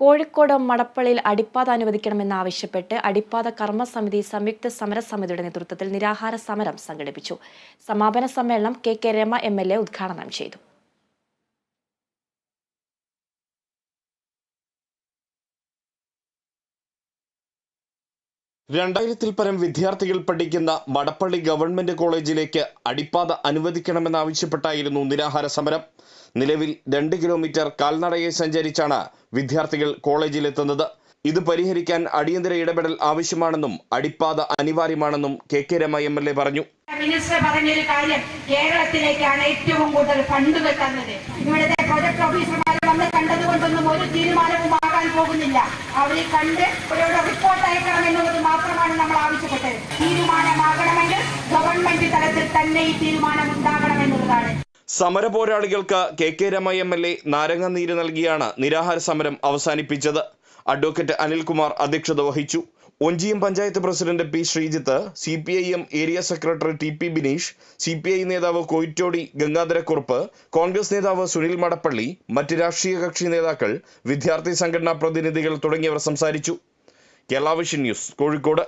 കോഴിക്കോട് മടപ്പള്ളിയിൽ അടിപ്പാത അനുവദിക്കണമെന്നാവശ്യപ്പെട്ട് അടിപ്പാത കർമ്മസമിതി സംയുക്ത സമരസമിതിയുടെ നേതൃത്വത്തിൽ നിരാഹാര സമരം സംഘടിപ്പിച്ചു. സമാപന സമ്മേളനം K K Rema M L A ഉദ്ഘാടനം ചെയ്തു. രണ്ടായിരത്തിൽ പരം വിദ്യാർത്ഥികൾ പഠിക്കുന്ന മടപ്പള്ളി ഗവൺമെന്റ് കോളേജിലേക്ക് അടിപ്പാത അനുവദിക്കണമെന്നാവശ്യപ്പെട്ടായിരുന്നു നിരാഹാര സമരം. നിലവിൽ രണ്ട് കിലോമീറ്റർ കാൽനടയെ സഞ്ചരിച്ചാണ് വിദ്യാർത്ഥികൾ കോളേജിലെത്തുന്നത്. ഇത് പരിഹരിക്കാൻ അടിയന്തര ഇടപെടൽ ആവശ്യമാണെന്നും അടിപ്പാത അനിവാര്യമാണെന്നും K K Rema M L A പറഞ്ഞു. കാര്യം കേരളത്തിലേക്കാണ് ഏറ്റവും കൂടുതൽ ഫണ്ടുകൾ തന്നത്. ഇവിടുത്തെ പ്രൊജക്ട് ഓഫീസർമാർ നമ്മൾ കണ്ടതുകൊണ്ടൊന്നും ഒരു തീരുമാനവും പോകുന്നില്ല. അവരെ കണ്ട് അവരോട് റിപ്പോർട്ട് അയക്കണം എന്നുള്ളത് മാത്രമാണ് നമ്മൾ ആവശ്യപ്പെട്ടത്. തീരുമാനമാകണമെങ്കിൽ ഗവൺമെന്റ് തലത്തിൽ തന്നെ ഈ തീരുമാനം ഉണ്ടാകണം എന്നുള്ളതാണ്. സമര പോരാളികൾക്ക് K K Rema M L A നാരങ്ങ നീര് നൽകിയാണ് നിരാഹാര സമരം അവസാനിപ്പിച്ചത്. അഡ്വക്കേറ്റ് അനിൽകുമാർ അധ്യക്ഷത വഹിച്ചു. Onchiyam panchayat president P Sreejith C P I M area secretary T P Bineesh C P I നേതാവ് കൊയിറ്റോടി ഗംഗാധരക്കുറുപ്പ് കോൺഗ്രസ് നേതാവ് സുനിൽ മടപ്പള്ളി മറ്റ് രാഷ്ട്രീയ കക്ഷി നേതാക്കൾ വിദ്യാർത്ഥി സംഘടനാ പ്രതിനിധികൾ തുടങ്ങിയവർ സംസാരിച്ചു. Kerala vision news Kozhikode.